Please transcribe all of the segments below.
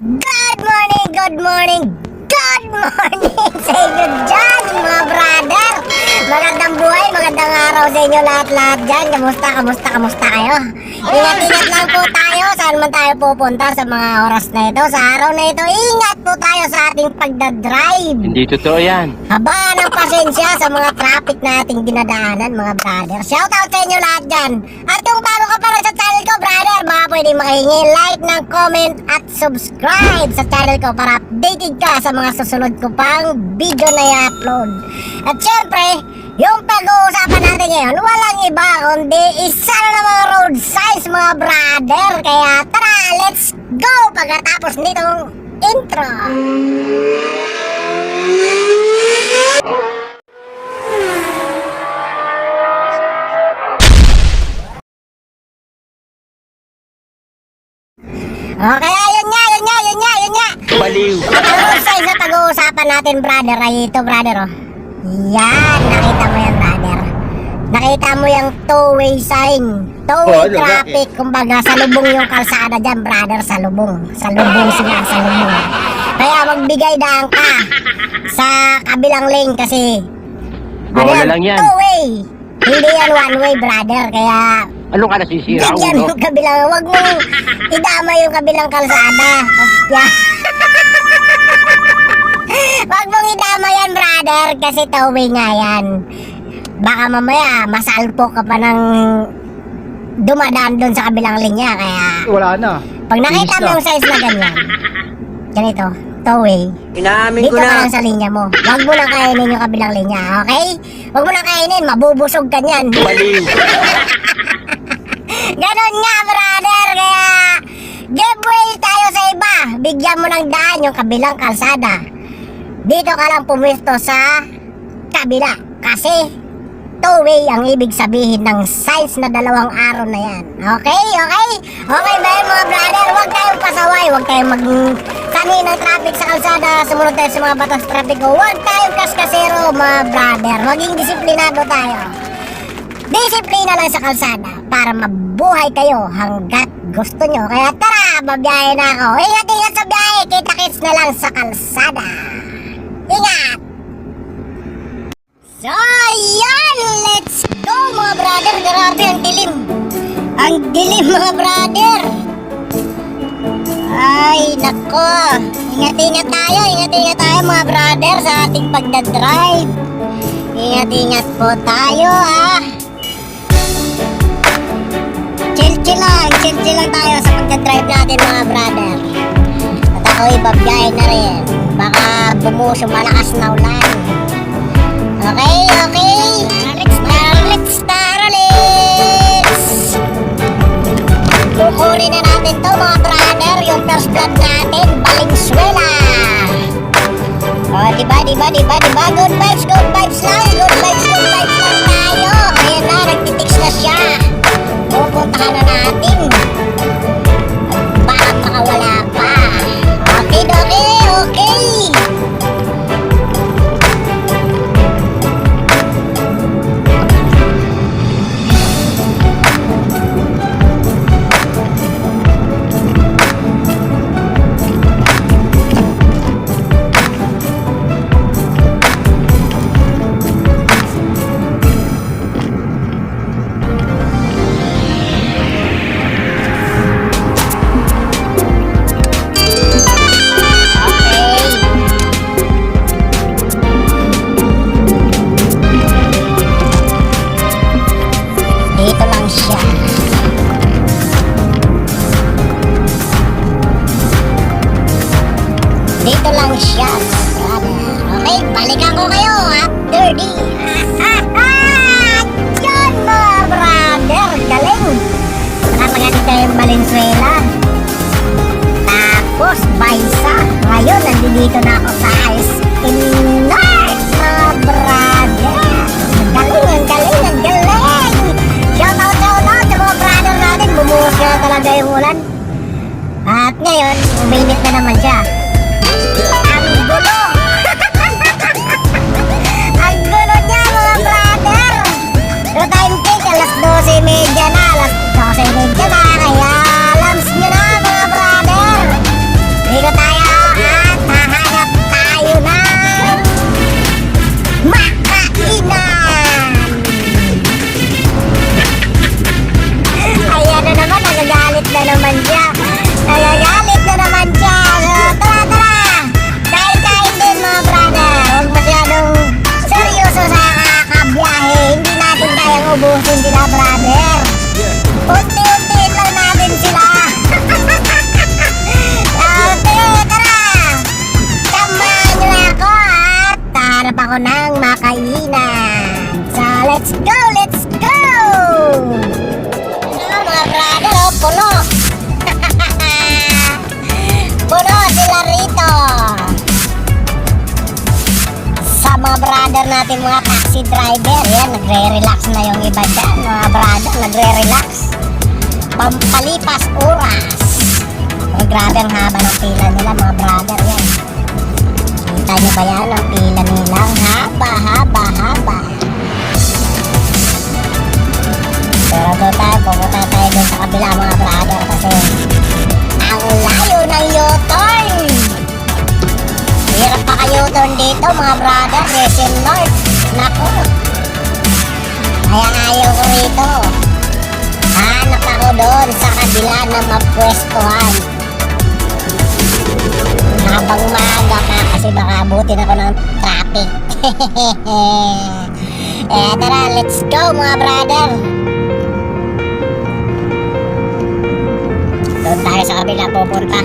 Good morning, good morning, good morning sa inyo dyan, mga brother! Magandang buhay, magandang araw sa inyo lahat-lahat dyan. Kamusta, kamusta, kamusta kayo? Ingat-ingat lang po tayo saan man tayo pupunta sa mga oras na ito. Sa araw na ito, ingat po tayo sa ating pagdadrive. Hindi totoo yan. Haba ng pasensya sa mga traffic na ating dinadaanan, mga brother. Shoutout sa inyo lahat dyan. At kung bago ka pa lang sa channel ko, brother, baka pwede makahingi like ng comment at subscribe sa channel ko para updated ka sa mga susunod ko pang video na i-upload. At syempre, yung pag-uusapan natin ngayon, walang iba kundi isa na ng mga road signs, mga brother. Kaya tara, let's go pagkatapos nitong intro. Okay, ayun nga, yun nga, yun nga, yun nga. Baliw. Ang size na pag-uusapan natin, brother, ay ito, brother, oh. Yan, nakita mo yan, brother. Nakita mo yung two-way sign. Two-way Oh, ano traffic. Kumbaga, salubong yung kalsada dyan, brother, salubong. Salubong sila, salubong. Kaya magbigay daan ka sa kabilang lane kasi Oo na lang yan. Two-way. Hindi yan one-way, brother. Kaya Anong ka nasisira, Bigyan ulo? yung kabilang, wag mong idama yung kabilang kalsada. Kopya. wag mong idama yan, brother, kasi towing nga yan. Baka mamaya, masalpo ka pa ng dumadaan doon sa kabilang linya. Kaya, Wala na. pag nakita mo na. yung size na ganyan, ganito, towing, Inaamin dito ka lang sa linya mo. Wag mo nang kainin yung kabilang linya, okay? Wag mo nang kainin, mabubusog ka niyan. Baliw. Ganon nga, brother. Kaya, give tayo sa iba. Bigyan mo ng daan yung kabilang kalsada. Dito ka lang pumisto sa kabila. Kasi, two-way ang ibig sabihin ng size na dalawang araw na yan. Okay? Okay? Okay ba yun, mga brother? Huwag tayong pasaway. Huwag tayong mag sanay ng traffic sa kalsada. Sumunod tayo sa mga batas traffic. Huwag tayong kaskasero, mga brother. Maging disiplinado tayo. Disiplina lang sa kalsada para mabuhay kayo hanggat gusto nyo. Kaya tara, babiyahe na ako. Ingat-ingat sa biyahe. Kita-kits na lang sa kalsada. Ingat! So, yan! Let's go, mga brother! Grabe, ang dilim! Ang dilim, mga brother! Ay, nako! Ingat-ingat tayo, ingat-ingat tayo, mga brother, sa ating pagdadrive. Ingat-ingat po tayo, ah! Chill-chill lang, chill-chill lang tayo sa pagdadrive natin, mga brother. At ako ibabiyay na rin. Baka bumuso malakas na ulan. Okay, okay. Alex, Alex, Alex. Kukunin na natin to mga brother, yung first blood natin, Valenzuela. Oh, diba, diba, diba, diba? Good vibes, good vibes lang, Ngayon, nandito na ako sa taxi driver, yan, nagre-relax na yung iba dyan. Mga brother, nagre-relax. Pampalipas oras. Oh, grabe ang haba ng pila nila, mga brother, yan. Kita niyo ba yan ang pila nilang haba, haba, haba. Pero doon tayo, pupunta tayo doon sa kabila mga brother kasi ang layo ng U-turn. Hirap pa kayo turn dito mga brother, Quezon North. Naku. Kaya ayaw ko rito. Hanap ako doon sa kabila na mapwestuhan. Habang maaga pa kasi baka abutin ako ng traffic. eh tara, let's go mga brother. Doon tayo sa kabila pupunta.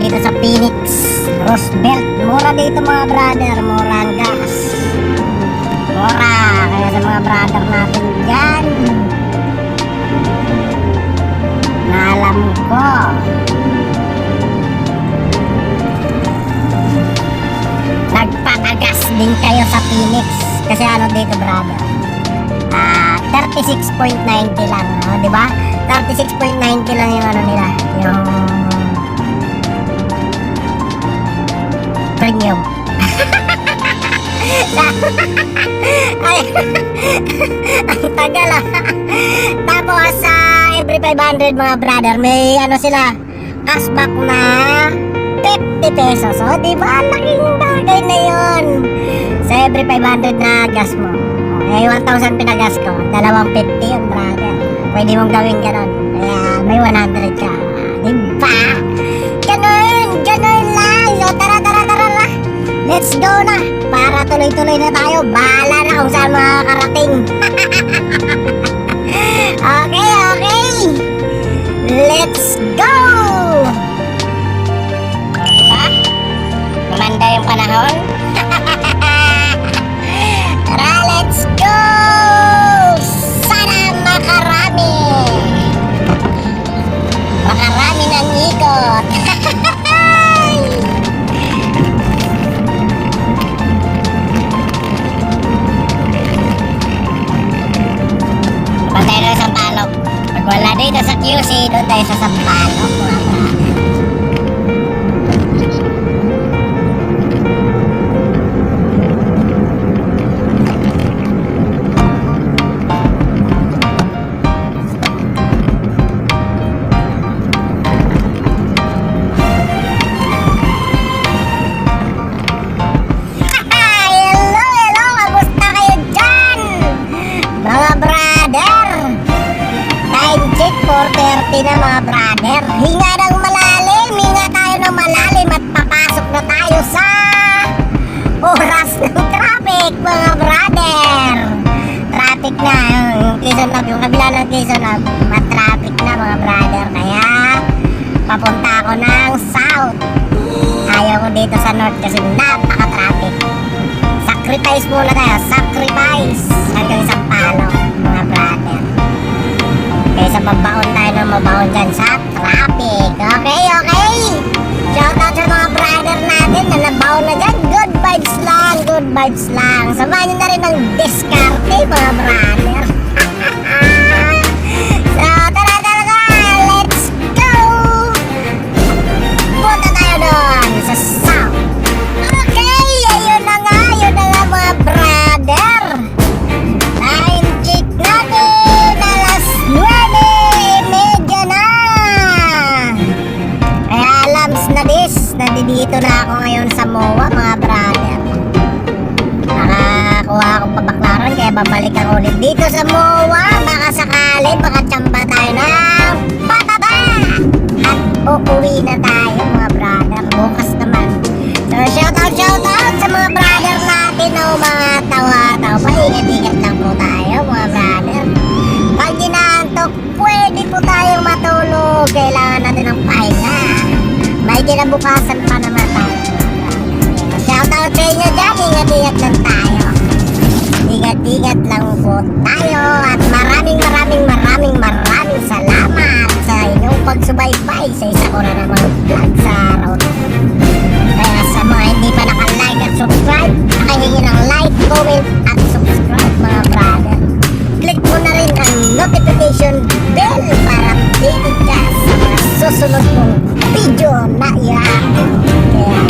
Dito sa Phoenix Roosevelt. Mura dito mga brother. Mura ang gas. Mura. Kaya sa mga brother natin dyan. Na alam ko. Nagpapagas din kayo sa Phoenix. Kasi ano dito brother. Ah, 36.90 lang, oh, 'di ba? 36.90 lang yung ano nila, yung premium. Ay, ang tagal ah. Tapos sa every 500 mga brother, may ano sila, cashback na 50 pesos. O, di ba? Laking bagay na yun. Sa every 500 na gas mo. Eh, 1,000 pinagas ko. Dalawang 50 yun, brother. Pwede mong gawin ganon. Kaya may 100 ka. Di ba? Ganon! Ganon Let's go na! Para tuloy-tuloy na tayo. Bahala na kung saan makakarating. Tayo sa Sampalok. Papunta ako ng south. Ayaw ko dito sa north kasi napaka-traffic. Sacrifice muna tayo. Sacrifice. Hanggang sa palo, mga brother. Kaysa mabaon tayo ng mabaon dyan sa traffic. Okay, okay. Shoutout sa mga brother natin na nabaon na dyan. Good vibes lang, good vibes lang. Samahan nyo na rin ng diskarte, mga brother. Sa. Baka sakali, baka tsamba tayo ng pataba. At uuwi na tayo mga brother. Bukas naman. So shoutout, shoutout sa mga brother ingat-ingat lang po tayo mga brother. Pag ginaantok, pwede po tayong matulog. Kailangan natin ng pahinga. May kinabukasan pa naman tayo. Shoutout sa inyo dyan, ingat-ingat lang tayo. Ingat-ingat lang po tayo na namang vlog sa araw na. Kaya sa mga hindi pa naka-like at subscribe, nakahingi ng like, comment at subscribe mga brother. Click mo na rin ang notification bell para updated ka sa susunod kong video na i-upload. Kaya,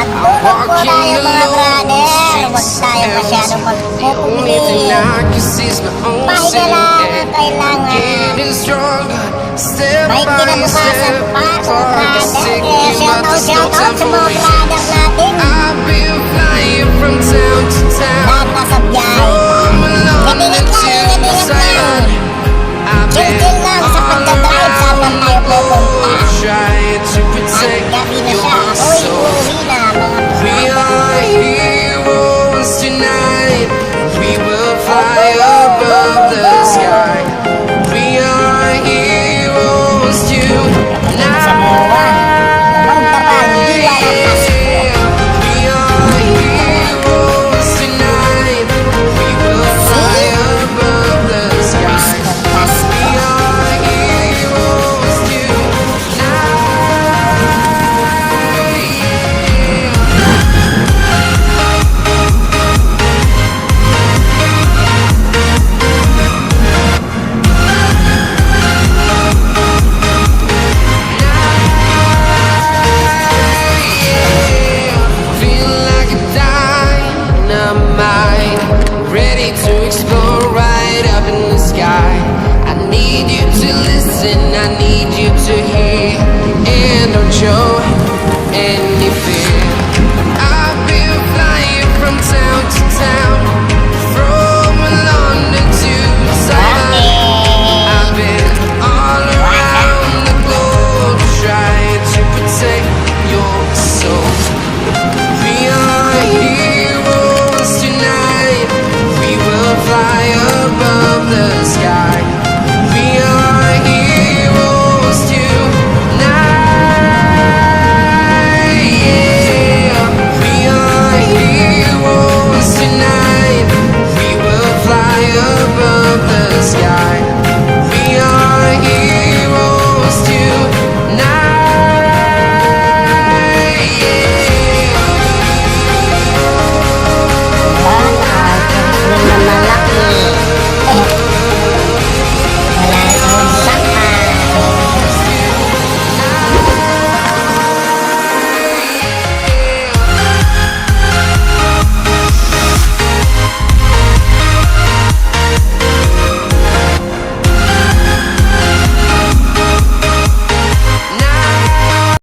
at tulog po tayo mga brother. Huwag tayo masyado magpupuli. Pahinga lang ang kailangan. May kinabukasan pa mga brother. Eh, shout out, shout out sa mga brother natin. Lahat nasa biyay. Gatingat lang, gatingat lang. Chill-chill lang sa pagdadrive. Saan man tayo pupunta? Ang gabi na siya. Uy,